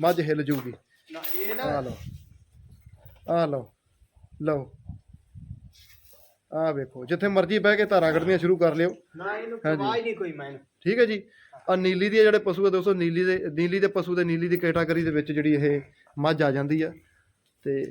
ਮੱਝ ਹਿੱਲ ਜੂਗੀ। ਨਾ ਇਹ ਆ ਨਾ ਲਓ। ਆ ਲਓ। ਲਓ। ਆ ਵੇਖੋ ਜਿੱਥੇ ਮਰਜ਼ੀ ਬਹਿ ਕੇ ਧਾਰਾਂ ਕੱਢਣੀਆਂ ਸ਼ੁਰੂ ਕਰ ਲਿਓ। ਨਾ ਇਹਨੂੰ ਹਾਂਜੀ। ਹੀ ਨਹੀਂ ਕੋਈ ਮੈਨੂੰ ਠੀਕ ਹੈ ਜੀ। ਆ ਨੀਲੀ ਦੀ ਜਿਹੜੇ ਪਸ਼ੂ ਆ ਦੋਸਤੋ ਨੀਲੀ ਦੇ ਨੀਲੀ ਦੇ ਪਸ਼ੂ ਦੇ ਨੀਲੀ ਦੀ ਕੈਟਾਗਰੀ ਦੇ ਵਿੱਚ ਜਿਹੜੀ ਇਹ ਮੱਝ ਆ ਜਾਂਦੀ ਆ। ਤੇ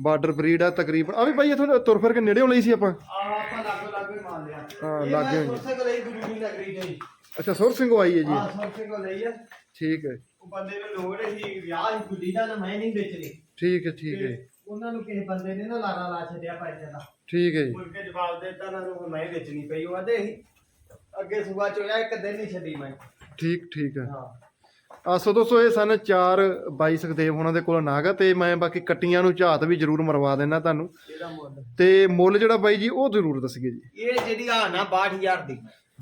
ਬਾਰਡਰ ਬਰੀਡ ਆ ਤਕਰੀਬਨ। ਆ ਵੀ ਭਾਈ ਇਥੋਂ ਤੁਰ ਫਿਰ ਕੇ ਨੇੜੇੋਂ ਲਈ ਸੀ ਆਪਾਂ। ਆ ਆਪਾਂ ਲਾਗੋ ਲਾਗੋ ਹੀ ਮਾਰ ਲਿਆ। ਹਾਂ, ਲਾਗੇ ਮੈਂ ਹੋਈ। ਉਸੇ ਕੋਲ ਹੀ ਗੁਰੂ ਦੀ ਨਗਰੀ ਜੀ ਅੱਛਾ ਸੁਰ ਸਿੰਘੋਂ ਆਈ ਹੈ ਜੀ। ਆ ਸਰਸੇ ਕੋਲ ਲਈ ਆ ਠੀਕ ਹੈ। ਉਹ ਬੰਦੇ ਨੂੰ ਲੋੜ ਸੀ ਵਿਆਹ ਸੀ ਗੁੱਡੀ ਦਾ ਨਾ ਮੈਂ ਨਹੀਂ ਵੇਚਣੀ। ਠੀਕ ਹੈ ਠੀਕ ਹੈ। ਉਹਨਾਂ ਨੂੰ ਕਿਸੇ ਬੰਦੇ ਨੇ ਨਾ ਲਾਰਾ ਲਾ ਛੱਡਿਆ ਪੈਸੇ ਦਾ। ਠੀਕ ਹੈ ਜੀ। ਮੁੜ ਕੇ ਜਵਾਬ ਦਿੱਤਾ ਨਾ ਨੂੰ ਮੈਂ ਵੇਚਣੀ ਪਈ ਉਹ ਆਦੇ ਅੱਗੇ ਸੁਬਾ ਚ ਹੋਇਆ ਇੱਕ ਦਿਨ ਨਹੀਂ ਛੱਡੀ ਮੈਂ। ਠੀਕ ਠੀਕ ਹੈ। ਹਾਂ। ਆ ਸੋ ਦੋਸਤੋ ਇਹ ਸਨ ਚਾਰ ਬਾਈ ਸੁਖਦੇਵ ਉਹਨਾਂ ਦੇ ਕੋਲ ਨਾਗ ਤੇ ਮੈਂ ਬਾਕੀ ਕੱਟੀਆਂ ਨੂੰ ਝਾਤ ਵੀ ਜ਼ਰੂਰ ਮਰਵਾ ਦੇਣਾ ਤੁਹਾਨੂੰ। ਇਹਦਾ ਮੁੱਲ। ਤੇ ਮੁੱਲ ਜਿਹੜਾ ਬਾਈ ਜੀ ਉਹ ਜ਼ਰੂਰ ਦੱਸੀਏ ਜੀ। ਇਹ ਜਿਹੜੀ ਆ ਨਾ 62000 ਦੀ।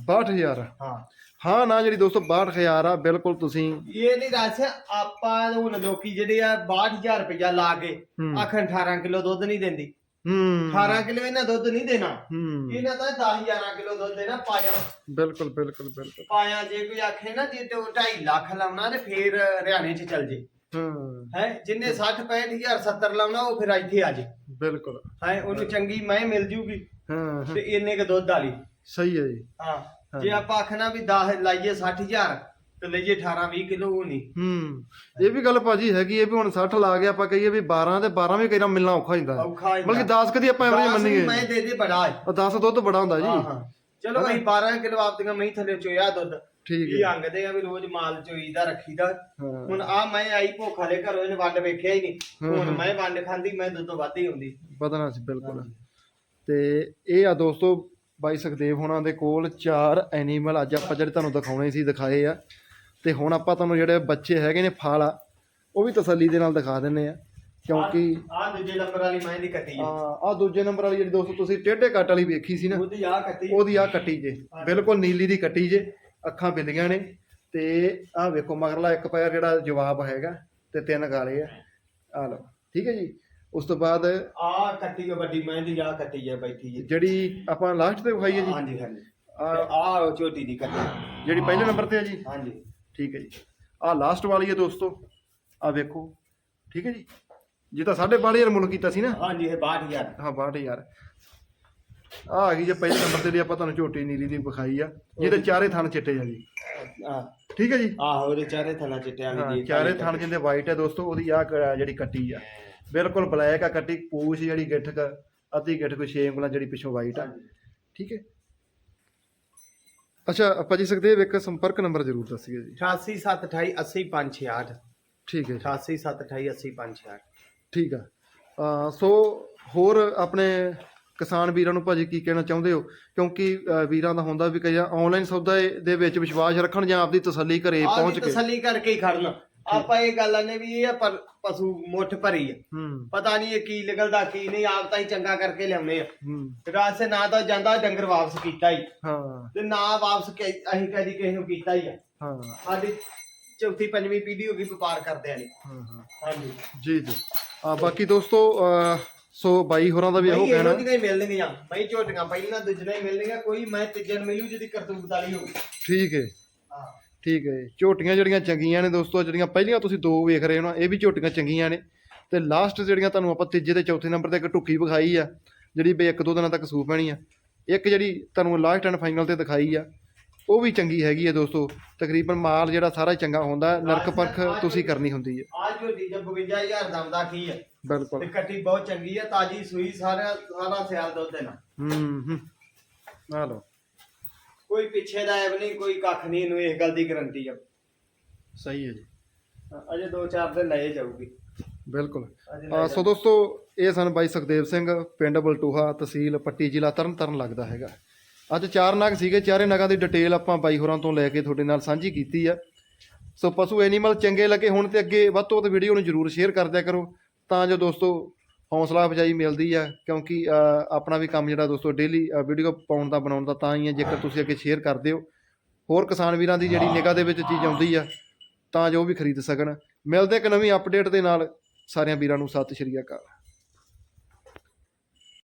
62000 ਹਾਂ। ਹਾਂ ਨਾ ਜਿਹੜੀ ਦੋਸਤੋ 62000 ਆ ਬਿਲਕੁਲ ਤੁਸੀਂ ਇਹ ਨਹੀਂ ਦੱਸ ਆਪਾਂ ਹੁਣ ਲੋਕੀ ਜਿਹੜੇ ਆ 62000 ਰੁਪਇਆ ਲਾ ਕੇ। ਆਖਣ 18 ਕਿਲੋ ਦੁੱਧ ਨਹੀਂ ਦਿੰਦੀ। ਹੂੰ। 18 ਕਿਲੋ ਇਹਨਾਂ ਦੁੱਧ ਨਹੀਂ ਦੇਣਾ। ਇਹਨਾਂ ਤਾਂ 10 11 ਕਿਲੋ ਦੁੱਧ ਦੇਣਾ ਪਾਇਆ। ਬਿਲਕੁਲ ਬਿਲਕੁਲ ਬਿਲਕੁਲ। ਪਾਇਆ ਜੇ ਕੋਈ ਆਖੇ ਨਾ ਜੇ ਤੇ ਉਹ 2.5 ਲੱਖ ਲਾਉਣਾ ਤੇ ਫੇਰ ਹਰਿਆਣੇ 'ਚ ਚੱਲ ਜੇ। ਹਾਂ। ਹੈ ਜਿੰਨੇ 60 65000 70 ਲਾਉਣਾ ਉਹ ਫਿਰ ਇੱਥੇ ਆ ਜੇ। ਬਿਲਕੁਲ। ਹੈ ਉਹਨੂੰ ਚੰਗੀ ਮੈਂ ਮਿਲ ਜੂਗੀ ਹਾਂ, ਤੇ ਇੰਨੇ ਕ ਦੁੱਧ ਵਾਲੀ। ਸਹੀ ਹੈ ਜੀ। ਹਾਂ। ਜੇ ਆਪਾਂ ਆਖਣਾ ਵੀ 10 ਲਾਈਏ 60000 ਤੇ ਲਈਏ 18 20 ਕਿਲੋ ਉਹ ਨਹੀਂ। ਹੂੰ ਇਹ ਵੀ ਗੱਲ ਭਾਜੀ ਹੈਗੀ ਹੈ ਵੀ ਹੁਣ 60 ਲਾ ਕੇ ਆਪਾਂ ਕਹੀਏ ਵੀ 12 ਤੇ 12 ਵੀ ਕਈਰਾਂ ਮਿਲਣਾ ਔਖਾ ਹੁੰਦਾ ਔਖਾ ਹੀ ਬਲਕਿ 10 ਕਦੀ ਆਪਾਂ ਐਵਰੇਜ ਮੰਨੀਏ। ਮੈਂ ਦੇ ਦੇ ਬੜਾ ਹੈ। ਉਹ 10 ਦੁੱਧ ਬੜਾ ਹੁੰਦਾ ਜੀ। ਹਾਂ ਚਲੋ ਅਸੀਂ 12 ਕਿਲੋ ਆਪਦੀਆਂ ਮੈਂ ਥੱਲੇ ਚੋਇਆ ਦੁੱਧ। ਠੀਕ ਇਹ ਹੈ। ਅੰਗਦੇ ਆ ਵੀ ਰੋਜ਼ ਮਾਲ ਚੋਈਦਾ ਰੱਖੀਦਾ। ਹੁਣ ਆ ਮੈਂ ਆਈ ਭੁੱਖ ਵਾਲੇ ਘਰੋਂ ਇਹਨੇ ਵੰਡ ਵੇਖਿਆ ਹੀ ਨਹੀਂ। ਹੁਣ। ਮੈਂ ਵੰਡ ਖਾਂਦੀ ਮੈਂ ਦੁੱਧ ਵੱਧ ਹੀ ਹੁੰਦੀ ਬਦਨਾ ਸੀ ਬਿਲਕੁਲ। ਤੇ ਇਹ ਆ ਦੋਸਤੋ ਬਾਈ ਸੁਖਦੇਵ ਹੋਣਾ ਦੇ ਕੋਲ ਚਾਰ ਐਨੀਮਲ ਅੱਜ ਆਪਾਂ ਜਿਹੜੇ ਤੁਹਾਨੂੰ ਦਿਖਾਉਣੇ ਸੀ ਦਿਖਾਏ ਆ। ਤੇ ਹੁਣ ਆਪਾਂ ਤੁਹਾਨੂੰ ਜਿਹੜੇ ਬੱਚੇ ਹੈਗੇ ਨੇ ਫਲ ਆ ਉਹ ਵੀ ਤਸੱਲੀ ਦੇ ਨਾਲ ਦਿਖਾ ਦਿੰਨੇ ਆ। ਕਿਉਂਕਿ ਆ ਦੂਜੇ ਨੰਬਰ ਵਾਲੀ ਮੈਂ ਦੀ ਕੱਟੀ। ਆ ਆ ਦੂਜੇ ਨੰਬਰ ਵਾਲੀ ਜਿਹੜੀ ਦੋਸਤੋ ਤੁਸੀਂ ਟੇਢੇ ਕੱਟ ਵਾਲੀ ਵੇਖੀ ਸੀ ਨਾ ਉਹਦੀ ਆ ਕੱਟੀ। ਉਹਦੀ ਆ ਕੱਟੀ ਜੇ। ਬਿਲਕੁਲ ਨੀਲੀ ਦੀ ਕੱਟੀ ਜੇ ਅੱਖਾਂ ਬਿੰਦੀਆਂ ਨੇ। ਤੇ ਆ ਵੇਖੋ ਮਗਰਲਾ ਇੱਕ ਪੈਰ ਜਿਹੜਾ ਜਵਾਬ ਹੈਗਾ ਤੇ ਤਿੰਨ ਗਾਲੇ ਆ। ਆ ਲਓ ਠੀਕ ਹੈ ਜੀ? ਉਸ ਤੋਂ ਬਾਅਦ ਆ ਕੱਟੀ ਕੋ ਵੱਡੀ ਮੈਂ ਦੀ ਆ ਕੱਟੀ ਹੈ ਬੈਠੀ ਜੀ। ਜਿਹੜੀ ਆਪਾਂ ਲਾਸਟ ਤੇ ਵਿਖਾਈ ਹੈ ਜੀ? ਹਾਂਜੀ ਹਾਂਜੀ। ਆ ਆ ਛੋਟੀ ਦੀ ਕੱਟੀ। ਜਿਹੜੀ ਪਹਿਲੇ ਨੰਬਰ ਤੇ ਹੈ ਜੀ? ਹਾਂਜੀ। ਠੀਕ ਹੈ ਜੀ। ਆ ਲਾਸਟ ਵਾਲੀ ਹੈ ਦੋਸਤੋ। ਆ ਵੇਖੋ। ਠੀਕ ਹੈ ਜੀ। ਜੇ ਤਾਂ 12500 ਮੁੱਲ ਕੀਤਾ ਸੀ ਨਾ? ਹਾਂਜੀ ਇਹ 62000 ਹਾਂ 62000 ਆ ਆ ਗਈ ਜੇ ਪਹਿਲੇ ਨੰਬਰ ਤੇ ਜਿਹੜੀ ਆਪਾਂ ਤੁਹਾਨੂੰ ਝੋਟੀ ਨੀਲੀ ਦੀ ਵਿਖਾਈ ਆ। ਜਿਹਦੇ ਚਾਰੇ ਥਣ ਚਿੱਟੇ ਆ ਜੀ। ਆ ਠੀਕ ਹੈ ਜੀ? ਆਹੋ ਉਹਦੇ ਚਾਰੇ ਥਣਾ ਚਿੱਟਿਆਂ ਹਾਂ, ਦੀ ਚਾਰੇ ਥਣ ਜਿੰਦੇ ਵਾਈਟ ਹੈ ਦੋਸਤੋ ਉਹਦੀ ਆ ਜਿਹੜੀ ਕੱਟੀ ਆ। ਬਿਲਕੁਲ ਬਲੈਕ ਆ ਕੱਟੀ ਪੂਛ ਜਿਹੜੀ ਗਿੱਠਕ ਅੱਧੀ ਗਿੱਠ ਕੋਈ 6 ਉਂਗਲਾਂ ਜਿਹੜੀ ਪਿੱਛੋਂ ਵਾਈਟ ਆ। ਠੀਕ ਹੈ? ਅੱਛਾ ਆਪਾਂ ਜੀ ਸੁਖਦੇਵ ਇੱਕ ਸੰਪਰਕ ਨੰਬਰ ਜ਼ਰੂਰ ਦੱਸਿਓ ਜੀ। 88 80568 ਠੀਕ ਹੈ ਜੀ। 88 80568 ਠੀਕ ਆ। ਸੋ ਹੋਰ ਆਪਣੇ ਕਿਸਾਨ ਵੀਰਾਂ ਨੂੰ ਭਾਜੀ ਕੀ ਕਹਿਣਾ ਚਾਹੁੰਦੇ ਹੋ? ਕਿਉਂਕਿ ਵੀਰਾਂ ਦਾ ਹੁੰਦਾ ਵੀ ਕਈ ਆਨਲਾਈਨ ਸੌਦਾ ਦੇ ਵਿੱਚ ਵਿਸ਼ਵਾਸ ਰੱਖਣ ਜਾਂ ਆਪਦੀ ਤਸੱਲੀ ਘਰੇ ਪਹੁੰਚ ਕੇ। ਤਸੱਲੀ ਕਰਕੇ ਹੀ ਖੜਨਾ। ਆਪਾਂ ਇਹ ਗੱਲ ਨੇ ਵੀ ਇਹ ਪਰ ਪਸ਼ੂ ਮੁੱਠ ਭਰੀ ਆ। ਹੂੰ। ਪਤਾ ਨਹੀਂ ਇਹ ਕੀ ਨਿਕਲਦਾ ਕੀ ਨਹੀਂ ਆਪ ਤਾਂ ਹੀ ਚੰਗਾ ਕਰਕੇ ਲਿਆਉਨੇ ਆ। ਹੂੰ। ਰਾਤ ਸੇ ਨਾ ਤਾਂ ਜਾਂਦਾ ਡੰਗਰ ਵਾਪਸ ਕੀਤਾ ਹੀ। ਹਾਂ। ਤੇ ਨਾ ਵਾਪਸ ਕਿ- ਅਸੀਂ ਕਦੀ ਕਿਸੇ ਨੂੰ ਕੀਤਾ ਹੀ ਆ। ਹਾਂ। ਸਾਡੀ ਚੌਥੀ ਪੰਜਵੀਂ ਪੀੜ੍ਹੀ ਹੋ ਗਈ ਵਪਾਰ ਕਰਦਿਆਂ ਨੇ ਹਾਂ ਹਾਂ। ਹਾਂਜੀ। ਜੀ ਜੀ। ਆ ਬਾਕੀ ਦੋਸਤੋ ਅਹ ਸੋ ਬਾਈ ਹੋਰਾਂ ਦਾ ਵੀ ਇਹੋ ਬਈ ਇਹੋ ਕਹਿਣਾ। ਜਿਹੀਆਂ ਹੀ ਮਿਲਣਗੀਆਂ। ਬਈ ਝੋਟੀਆਂ ਪਹਿਲਾਂ ਦੂਜੀਆਂ ਹੀ ਮਿਲਣਗੀਆਂ। ਕੋਈ ਮੈਂ ਤੀਜੇ ਨੂੰ ਮਿਲੂ ਜਿਹਦੀ ਕਰਤੂਤ ਵਾਲੀ ਹੋਊ। ਠੀਕ ਹਾਂ ਠੀਕ ਹੈ ਜੀ। ਝੋਟੀਆਂ ਜਿਹੜੀਆਂ ਚੰਗੀਆਂ ਨੇ ਦੋਸਤੋ ਜਿਹੜੀਆਂ ਪਹਿਲੀਆਂ ਤੁਸੀਂ ਦੋ ਵੇਖ ਰਹੇ ਹੋ ਨਾ ਇਹ ਵੀ ਝੋਟੀਆਂ ਚੰਗੀਆਂ ਨੇ। ਤੇ ਲਾਸਟ ਜਿਹੜੀਆਂ ਤੁਹਾਨੂੰ ਆਪਾਂ ਤੀਜੇ ਤੇ ਚੌਥੇ ਨੰਬਰ ਤੇ ਇੱਕ ਟੁੱਕੀ ਵਿਖਾਈ ਆ ਜਿਹੜੀ ਬਈ ਇੱਕ ਦੋ ਦਿਨਾਂ ਤੱਕ ਸੂ ਪੈਣੀ ਆ। ਇੱਕ ਜਿਹੜੀ ਤੁਹਾਨੂੰ ਲਾਸਟ ਐਂਡ ਫਾਈਨਲ ਤੇ ਦਿਖਾਈ ਆ ਉਹ ਵੀ ਚੰਗੀ ਹੈਗੀ ਹੈ ਦੋਸਤੋ। ਤਕਰੀਬਨ ਮਾਲ ਜਿਹੜਾ ਸਾਰਾ ਹੀ ਚੰਗਾ ਹੁੰਦਾ ਨਰਕ ਪਰਖ ਤੁਸੀਂ ਕਰਨੀ ਹੁੰਦੀ ਹੈ ਆਹ ਝੋਟੀ ਦਾ 52000 ਦਮ ਦਾ ਕੀ ਆ। ਬਿਲਕੁਲ। ਤੇ ਕੱਟੀ ਬਹੁਤ ਚੰਗੀ ਆ ਤਾਜੀ ਸੂਈ ਸਾਰਾ ਸਾਰਾ ਸਿਆਲ ਦੁੱਧ ਦੇਣਾ ਹੂੰ ਹੂੰ। ਆ ਲਓ। ਕੋਈ ਪਿੱਛੇ ਦਾ ਐਬ ਨਹੀਂ ਕੋਈ ਕੱਖ ਨਹੀਂ ਇਹਨੂੰ ਇਸ ਗੱਲ ਦੀ ਗਰੰਟੀ ਆ। ਸਹੀ ਹੈ ਜੀ। ਅਜੇ 2-4 ਦਿਨ ਲਏ ਜਾਊਗੀ। ਬਿਲਕੁਲ। ਸੋ ਦੋਸਤੋ ਇਹ ਸਨ ਬਾਈ ਸੁਖਦੇਵ ਸਿੰਘ ਪਿੰਡ ਬਲਟੂਹਾ ਤਹਿਸੀਲ ਪੱਟੀ ਜ਼ਿਲ੍ਹਾ ਤਰਨਤਾਰਨ ਲੱਗਦਾ ਹੈਗਾ। ਅੱਜ ਚਾਰ ਨਗ ਸੀਗੇ ਚਾਰੇ ਨਗਾਂ ਦੀ ਡਿਟੇਲ ਆਪਾਂ ਬਾਈ ਹੋਰਾਂ ਤੋਂ ਲੈ ਕੇ ਤੁਹਾਡੇ ਨਾਲ ਸਾਂਝੀ ਕੀਤੀ ਆ। ਸੋ ਪਸ਼ੂ ਐਨੀਮਲ ਚੰਗੇ ਲੱਗੇ ਹੁਣ ਤੇ ਅੱਗੇ ਵੱਧ ਤੋਂ ਵੱਧ ਵੀਡੀਓ ਨੂੰ ਜਰੂਰ ਸ਼ੇਅਰ ਕਰ ਦਿਆ ਕਰੋ। ਤਾਂ ਜੋ ਦੋਸਤੋ ਹੌਸਲਾ ਅਫਜਾਈ ਮਿਲਦੀ ਆ ਕਿਉਂਕਿ ਆਪਣਾ ਵੀ ਕੰਮ ਜਿਹੜਾ ਦੋਸਤੋ ਡੇਲੀ ਵੀਡੀਓ ਪਾਉਣ ਦਾ ਬਣਾਉਣ ਦਾ ਤਾਂ ਹੀ ਹੈ ਜੇਕਰ ਤੁਸੀਂ ਅੱਗੇ ਸ਼ੇਅਰ ਕਰਦੇ ਹੋ। ਹੋਰ ਕਿਸਾਨ ਵੀਰਾਂ ਦੀ ਜਿਹੜੀ ਨਿਗਾਹ ਦੇ ਵਿੱਚ ਚੀਜ਼ ਆਉਂਦੀ ਆ ਤਾਂ ਜੋ ਵੀ ਖਰੀਦ ਸਕਣ। ਮਿਲਦੇ ਇੱਕ ਨਵੀਂ ਅਪਡੇਟ ਦੇ ਨਾਲ। ਸਾਰਿਆਂ ਵੀਰਾਂ ਨੂੰ ਸਤਿ ਸ਼੍ਰੀ ਅਕਾਲ।